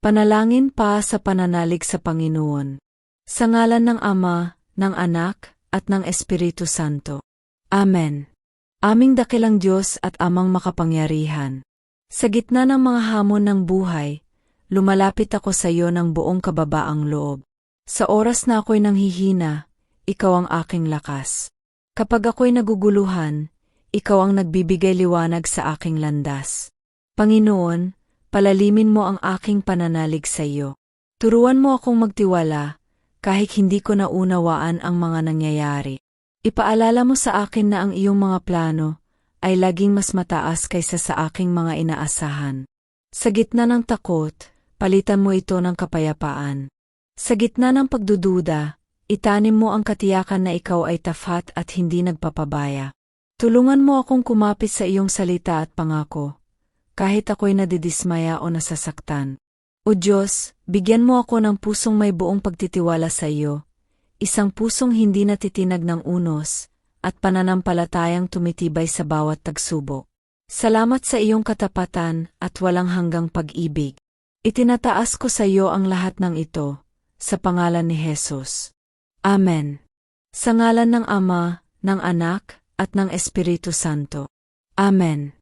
Panalangin pa sa pananalig sa Panginoon. Sa ngalan ng Ama, ng Anak, at ng Espiritu Santo. Amen. Aming dakilang Diyos at Amang makapangyarihan. Sa gitna ng mga hamon ng buhay, lumalapit ako sa iyo ng buong kababaang loob. Sa oras na ako'y nanghihina, ikaw ang aking lakas. Kapag ako'y naguguluhan, ikaw ang nagbibigay liwanag sa aking landas. Panginoon, palalimin mo ang aking pananalig sa iyo. Turuan mo akong magtiwala, kahit hindi ko naunawaan ang mga nangyayari. Ipaalala mo sa akin na ang iyong mga plano ay laging mas mataas kaysa sa aking mga inaasahan. Sa gitna ng takot, palitan mo ito ng kapayapaan. Sa gitna ng pagdududa, itanim mo ang katiyakan na ikaw ay tafat at hindi nagpapabaya. Tulungan mo akong kumapit sa iyong salita at pangako, kahit ako'y nadidismaya o nasasaktan. O Diyos, bigyan mo ako ng pusong may buong pagtitiwala sa iyo, isang pusong hindi natitinag ng unos, at pananampalatayang tumitibay sa bawat tagsubok. Salamat sa iyong katapatan at walang hanggang pag-ibig. Itinataas ko sa iyo ang lahat ng ito, sa pangalan ni Jesus. Amen. Sa ngalan ng Ama, ng Anak, at ng Espiritu Santo. Amen.